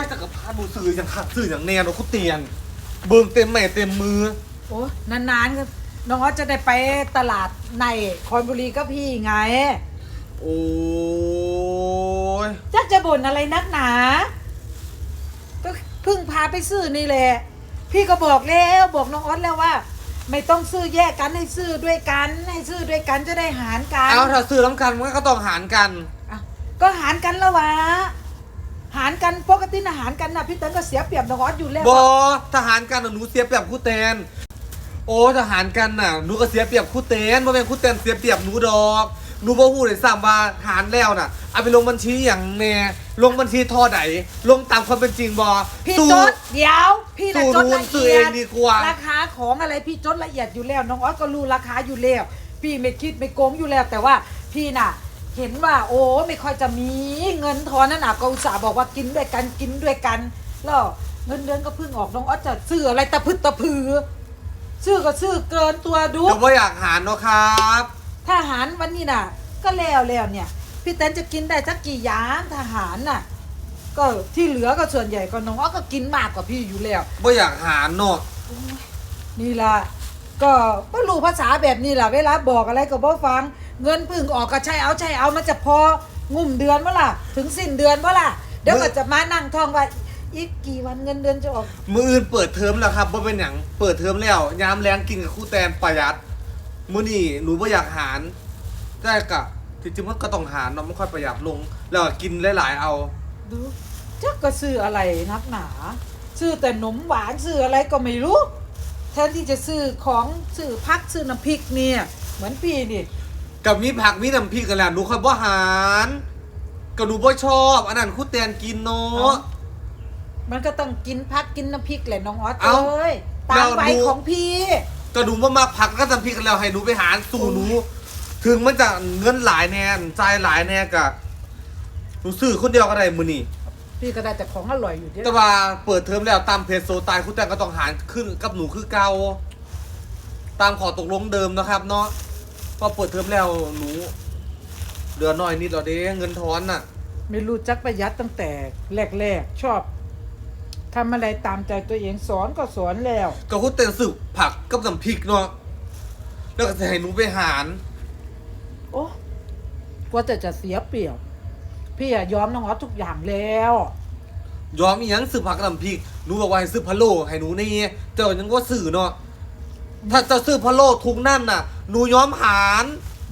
ยจักรพรรดิหนูซื้ออย่างคักซื้ออย่างแน่เนาะคุณเตียน เบิ่งเต็มแม่เต็มมือ โอ้นานๆก็น้องออสจะได้ไปตลาดในคอนบุรีก็พี่ไงโอ้ยจักจะบ่นอะไรนักหนาก็เพิ่งพาไปซื้อนี่แหละ พี่ก็บอกแล้วบอกน้องออสแล้วว่า ไม่ต้องซื้อแยกกันให้ซื้อด้วยกันให้ซื้อด้วยกันจะได้หารกันเอาถ้าซื้อน้ำกันมันก็ต้องหารกัน อ้าวก็หารกันแล้ววะหาร กันปกตินะหารกันนะพี่เติ้ลก็เสียเปรียบน้องออสอยู่แล้วบอทหารกันน่ะหนูเสียเปรียบคู่แตน โอ้ทหารกันน่ะหนูก็เสียเปรียบคู่แตนบ่แม่นคู่แตนเสียเปรียบหนูดอกหนูบ่ฮู้เลยซ้ำว่าหารแล้วน่ะเอาไปลงบัญชีอย่างแน่ลงบัญชีทอใดลงตามความเป็นจริงบ่พี่สู้ จดเดี๋ยวพี่น่ะสู้จดรู้ละซื้อเอีเอยงดดีกว่า ราคาของอะไรพี่จดละเอียดอยู่แล้วน้องออสก็รู้ราคาอยู่แล้ว พี่ไม่คิดไม่โกงอยู่แล้ว แต่ว่าพี่น่ะ เห็นว่า โอ้ไม่ค่อยจะมีเงินทอนนั่นน่ะก็อุตส่าห์บอกว่ากินด้วยกันกินด้วยกัน แล้วเงินเดือนก็เพิ่งออกน้องออสจะซื้ออะไรตะพึดตะพือซื้อก็ซื้อเกินตัวดูก็บ่อยากหารเนาะครับทหารวันนี้น่ะ ก็แล้วแล้วเนี่ย พี่เต้นจะกินได้สักกี่ยางทหารน่ะ ก็ที่เหลือก็ส่วนใหญ่ก็น้องออสก็กินมากกว่าพี่อยู่แล้วบ่อยากหารเนาะนี่ละ ก็ก็รู้ภาษาแบบนี้แหละเวลาบอกอะไรก็บ่ฟัง เงินพึ่งออกก็ใช่เอาใช่เอามันจะพองุ่มเดือนเมื่อล่ะ ถึงสิ้นเดือนเมื่อล่ะเดี๋ยวก็จะมานั่งท่องว่าอีกกี่วันเงินเดือนจะออกมื้ออื่นเปิดเทอมแล้วครับบ่เป็นหยังเปิดเทอมแล้วยามแรงกินกับคู่แตนประหยัดมื้อนี้หนูบ่อยากหารแต่ก็ที่จริงมันก็ต้องหารเนาะไม่ค่อยประหยัดลง แล้วก็กินหลายๆเอา ดูจักก็ซื้ออะไรนักหนา ซื้อแต่หนมหวานซื้ออะไรก็ไม่รู้ แทนที่จะซื้อของซื้อพักซื้อน้ำพริกเนี่ยเหมือนพี่นี่กับมีผักมีน้ำพริกกันแหละหนูค่อยบ่หารก็หนูบ่ชอบ อันนั้นคู่แตนกินเนาะ มันก็ต้องกินพักกินน้ำพริกแหละน้องออสเอ้าเอ้ยตามเราวัยดู ของพี่ ก็หนูบ่มาผักก็น้ำพริกกันแล้วให้หนูไปหารสู่หนู ถึงมันจะเงินหลายแน่ใจายหลายแน่กะหนูซื้อคนเดียวก็ได้มื้อนี้ พี่ก็ได้แต่ของอร่อยอยู่เดียวแต่ว่าเปิดเทอมแล้วตามเพจโซตายคู่แตนก็ต้องหารขึ้นกับหนูคือเก่าตามขอตกลงเดิมนะครับ เนาะพอเปิดเทอมแล้วหนูเหลือน้อยนิดแล้วเด้เงินทอนน่ะ ไม่รู้จักประหยัดตั้งแต่แรกๆชอบทำอะไรตามใจตัวเองสอนก็สอนแล้วก็คุณเต้นสืบผักกับน้ำพริกเนาะแล้วก็จะให้หนูไปหาร โอ้กว่าแต่จะเสียเปรียบ พี่อะยอมน้องออสทุกอย่างแล้ว ยอมอีหยังสืบผักกับน้ำพริกหนูบอกว่าให้ซื้อพะโล้ให้หนูนี่เจ้ายังว่าสื่อเนาะถ้าเจะซื้อพะโล้ทุกนั่นน่ะหนูยอมหาร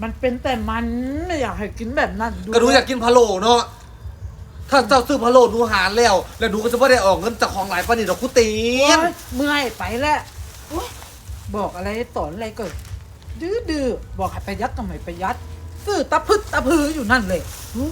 มันเป็นแต่มันไม่อยากให้กินแบบนั้นก็หนูอยากกินพะโล้เนาะถ้าเจ้าซื้อพะโล้หนูหารแล้ว แล้วหนูก็จะไม่ได้ออกเงินจากของหลายปานนีดอกคุตีโอ๊น ยเมื่อยไปแล้วโอ๊ยบอกอะไรสอนอะไรก็ดื้อดื้อๆบอกให้ประหยัดทำไมประหยัดซื้อตะพึดตะพืออยู่นั่นเลยหึ